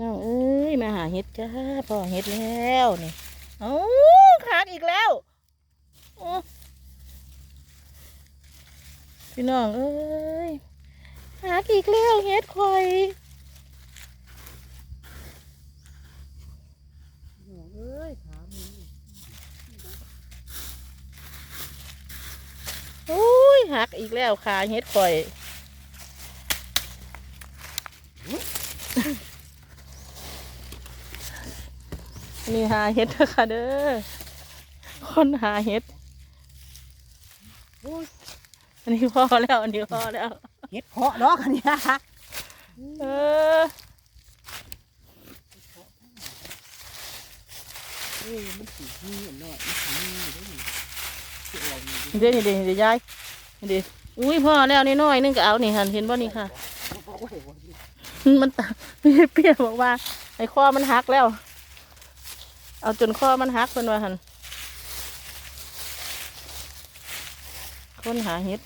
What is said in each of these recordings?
น้องเอ้ยมาหาเห็ดจ้าพ่อเห็ดแล้วนี่เอ้าขาดอีกแล้วพี่น้องเอ้ยขาดอีกแล้วเห็ดคอยเอ้ยถามโอ้ยหักอีกแล้วขาเห็ดคอย นี่หาเห็ดเด้อค่ะเด้อ คนหาเห็ด อันนี้พ่อแล้ว อันนี้พ่อแล้วเฮ็ดเพาะดอกอันเนี้ยเออเอ้ยมันสีนี่นน้อยมันสีนี่ได้นี่สิออนเดี๋ยวนี่เดี๋ยวเดี๋ยวยายเดี๋ยวอุ้ยพ่อแล้วนี่น้อยนึงก็เอานี่หันเห็นบ่นี่ค่ะ มันตาเปี้ยบอกว่าไอ้ข้อมันหักแล้ว เอาจนข้อมันหักเป็นว่าหันค้นหาเห็ด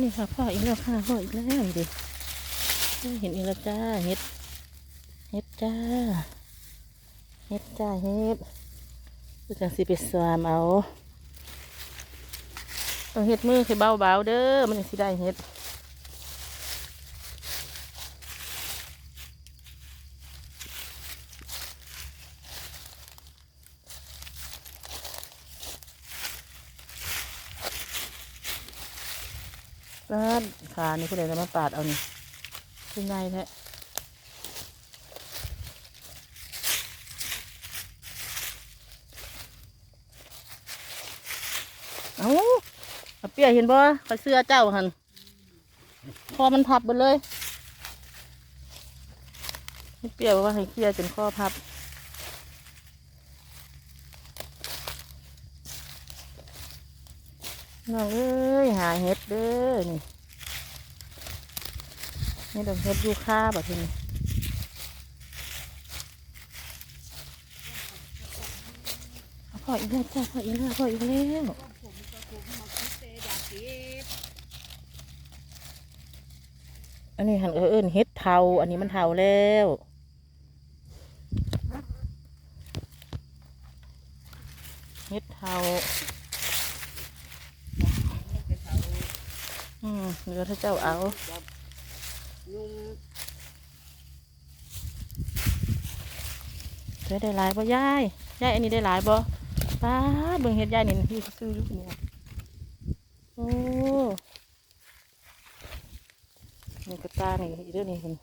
นี่ค่ะพ่ออีกแล้วค่ะพ่ออีกแล้วดิเห็นอีกแล้วจ้าเห็ดเห็ดจ้าเห็ดจ้าเห็ดคือจังสิไปสวามเอา ต้องเฮ็ดมือคือเบาๆเด้อมันจังสิได้เฮ็ดปาดขานี่ผู้ใดจะมาปาดเอานี่คือไงแท้เอา เปียเห็นบ่คอยเสื้อเจ้าหันคอมันพับไปเลยเปียกว่าให้เคลียร์จนคอพับน้องเอ้ยหาเห็ดเด้อนี่นี่ดอกเห็ดยูคาแบบนี้พ่ออีกแล้วพ่ออีกแล้วพ่ออีกแล้ว อันนี้หันเออเอินเห็ดเทาอันนี้มันเทาแล้วเห็ดเทาอืมเดี๋ยวถ้าเจ้าเอายุงเธอได้หลายบ่ยายยายอันนี้ได้หลายบ่ป้าเบิ่งเฮ็ดยายนี่ที่ซื้ออยู่เนี่ยโอ้ นี่กระตานี่เรื่องนี้เห็น